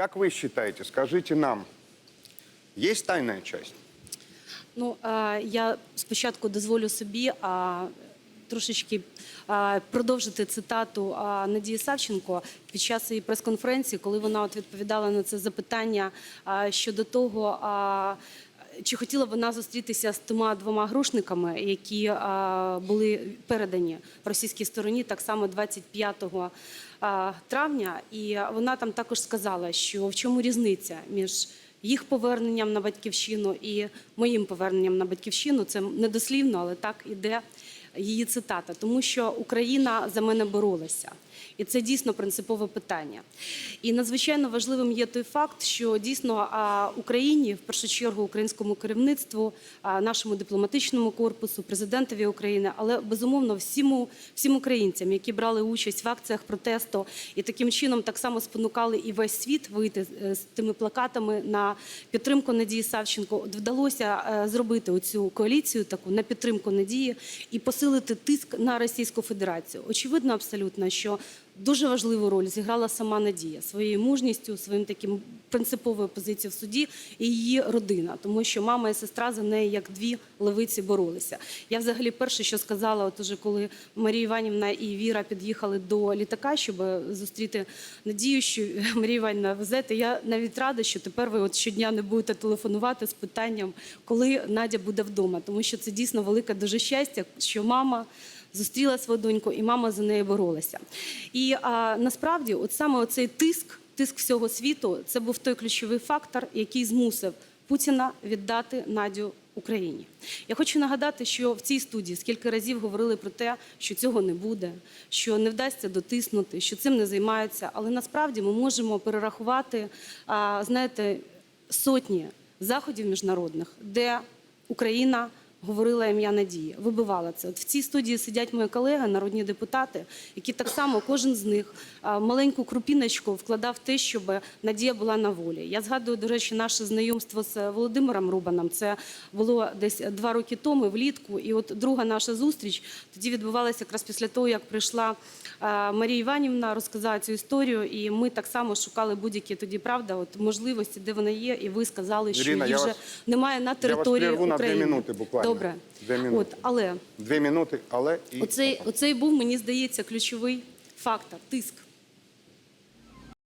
Как вы считаете, скажите нам, есть тайная часть? Ну, е, я спочатку дозволю собі а, трошечки а, продовжити цитату а, Надії Савченко під час її прес-конференції, коли вона от відповідала на це запитання а, щодо того. А, чи хотіла вона зустрітися з тима двома грушниками, які були передані російській стороні так само 25 а, травня? І вона там також сказала, що в чому різниця між їх поверненням на батьківщину і моїм поверненням на батьківщину. Це недослівно, але так іде її цитата, тому що Україна за мене боролася. І це дійсно принципове питання. І надзвичайно важливим є той факт, що дійсно Україні, в першу чергу, українському керівництву, нашому дипломатичному корпусу, президентові України, але безумовно всім, всім українцям, які брали участь в акціях протесту, і таким чином так само спонукали і весь світ вийти е, з тими плакатами на підтримку Надії Савченко. Вдалося е, зробити оцю коаліцію таку на підтримку Надії і посилити тиск на Російську Федерацію. Очевидно, абсолютно, що Дуже важливу роль зіграла сама Надія своєю мужністю, своїм таким принциповою позицією в суді і її родина, тому що мама і сестра за неї як дві левиці боролися. Я взагалі перше, що сказала, от уже коли Марія Іванівна і Віра під'їхали до літака, щоб зустріти Надію, що Марія Іванівна везете. Я навіть рада, що тепер ви от щодня не будете телефонувати з питанням, коли Надя буде вдома, тому що це дійсно велике дуже щастя, що мама зустріла свою доньку, і мама за нею боролася. І а, насправді, от саме оцей тиск, тиск всього світу, це був той ключовий фактор, який змусив Путіна віддати Надю Україні. Я хочу нагадати, що в цій студії скільки разів говорили про те, що цього не буде, що не вдасться дотиснути, що цим не займаються. Але насправді ми можемо перерахувати, знаєте, сотні заходів міжнародних, де Україна говорила ім'я Надії, вибивала це. От в цій студії сидять мої колеги, народні депутати, які так само кожен з них маленьку крупіночку вкладав в те, щоб Надія була на волі. Я згадую, до речі, наше знайомство з Володимиром Рубаном. Це було десь два роки тому, влітку. І от друга наша зустріч тоді відбувалася якраз після того, як прийшла Марія Іванівна, розказала цю історію. І ми так само шукали будь-які тоді, правда, от можливості, де вона є. І ви сказали, що Ірина, її вже вас- немає на території прерву на дві України. минути буквально. Добре. Дві минути. От, але Дві минути, але і. оцей, оцей був, мені здається, ключовий фактор, тиск.